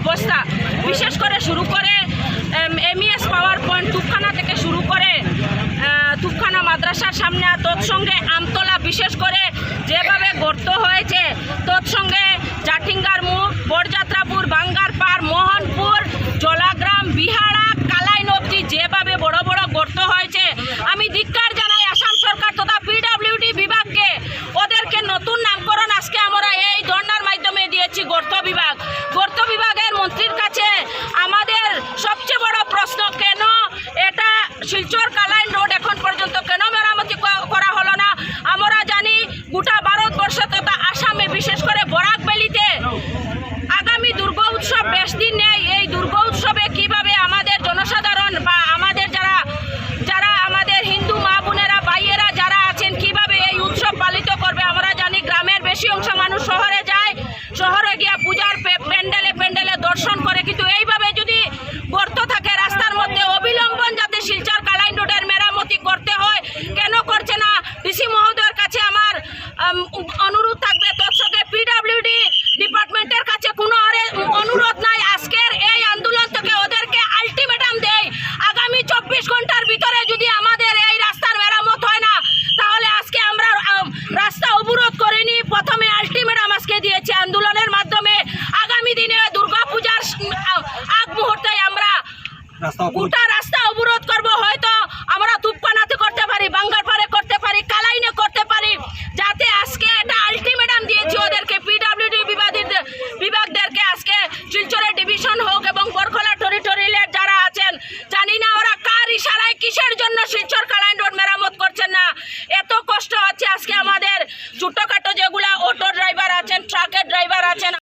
অবস্থা। বিশেষ করে শুরু করে এমইএস পাওয়ার পয়েন্ট তুপখানা থেকে শুরু করে তুপখানা মাদ্রাসার সামনে আর তৎসঙ্গে আমতলা বিশেষ করে যেভাবে গর্ত হয়েছে, তৎসঙ্গে জাঠিঙ্গার মুখ বরযাত্রাপুর বাঙ্গার পার মোহনপুর, জলাগ্রাম, বিহারা, কালাইন অব্দি যেভাবে বড় বড় গর্ত হয়েছে। আমি ধিক্কার জানাই আসাম সরকার তথা পিডাব্লিউডি বিভাগকে। ওদেরকে নতুন নামকরণ আজকে আমরা এই ধর্নার মাধ্যমে দিয়েছি গর্ত বিভাগ। অনুরোধ থাকবে তৎসঙ্গে পিডাব্লিউডি ডিপার্টমেন্টের কাছে কোনো অনুরোধ নাই। আজকের এই আন্দোলন থেকে ওদেরকে আলটিমেটাম দেয় আগামী চব্বিশ ঘণ্টার ভিতরে যদি আমাদের এই রাস্তার মেরামত হয় না তাহলে আজকে আমরা রাস্তা অবরোধ করিনি। প্রথমে আলটিমেটাম আজকে দিয়েছি আন্দোলনের মাধ্যমে। আগামী দিনে দুর্গা পূজার আগ মুহূর্তে আমরা গোটা রাস্তা অবরোধ चुट्ट काट जो